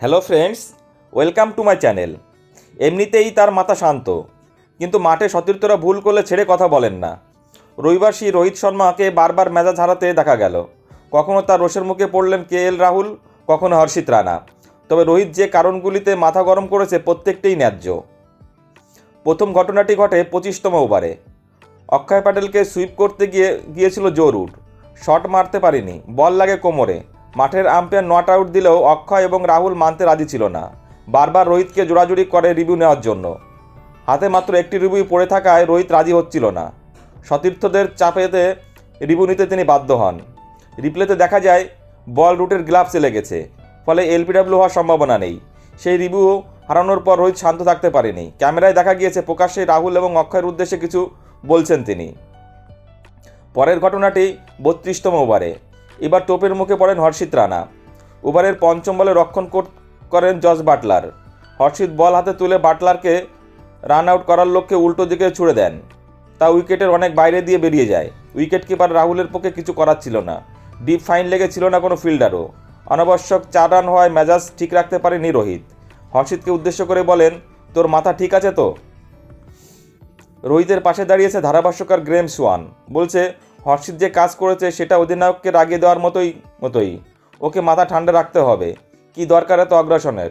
Hello friends welcome to my channel এমনিতেই তার মাথা শান্ত, কিন্তু মাঠে সতীর্থরা ভুল করলে ছেড়ে কথা বলেন না। রবিবার সেই রোহিত শর্মাকে বারবার মেজাজ হারাতে দেখা গেল। কখনো তার রোষের মুখে পড়লেন কে এল রাহুল, কখনো হর্ষিত রানা। তবে রোহিত যে কারণগুলিতে মাথা গরম করেছে প্রত্যেকটাই ন্যায্য। প্রথম ঘটনাটি ঘটে পঁচিশতম ওভারে। অক্ষয় প্যাটেলকে সুইপ করতে গিয়ে, গিয়েছিল জোর উঠ। শট মারতে পারেনি, বল লাগে কোমরে। মাঠের আম্পায়ার নট আউট দিলেও অক্ষয় এবং রাহুল মানতে রাজি ছিল না। বারবার রোহিতকে জোড়াজুড়ি করে রিভিউ নেওয়ার জন্য। হাতে মাত্র একটি রিভিউ পড়ে থাকায় রোহিত রাজি হচ্ছিল না। সতীর্থদের চাপেতে রিভিউ নিতে তিনি বাধ্য হন। রিপ্লেতে দেখা যায়, বল রুটের গ্লাভসে লেগেছে ফলে এলপিডাব্লিউ হওয়ার সম্ভাবনা নেই। সেই রিভিউ হারানোর পর রোহিত শান্ত থাকতে পারেনি। ক্যামেরায় দেখা গিয়েছে, প্রকাশ্যে রাহুল এবং অক্ষয়ের উদ্দেশ্যে কিছু বলছেন তিনি। পরের ঘটনাটি বত্রিশতম ওভারে। এবার টোপের মুখে পড়েন হর্ষিত রানা। ওভারের পঞ্চম বলে রক্ষণ কর- করেন জস বাটলার। হর্ষিত বল হাতে তুলে বাটলারকে রান আউট করার লক্ষ্যে উল্টো দিকে ছুড়ে দেন। তা উইকেটের অনেক বাইরে দিয়ে বেরিয়ে যায়। উইকেট কিপার রাহুলের পক্ষে কিছু করার ছিল না। ডিপ ফাইন লেগেছিল না কোনো ফিল্ডারও। অনাবশ্যক চার রান হওয়ায় মেজাজ ঠিক রাখতে পারেনি রোহিত। হর্ষিতকে উদ্দেশ্য করে বলেন, তোর মাথা ঠিক আছে তো? রোহিতের পাশে দাঁড়িয়েছে ধারাভাষ্যকার গ্রেম সোয়ান। বলছে হর্ষিত যে কাজ করেছে, সেটা অধিনায়ককে রাগিয়ে দেওয়ার মতোই মতোই। ওকে মাথা ঠান্ডা রাখতে হবে। কি দরকার এত অগ্রাসনের?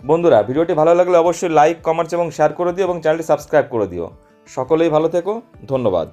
বন্ধুরা, ভিডিওটি ভালো লাগলে অবশ্যই লাইক কমেন্টস এবং শেয়ার করে দিও এবং চ্যানেলটি সাবস্ক্রাইব করে দিও। সকলেই ভালো থেকো। ধন্যবাদ।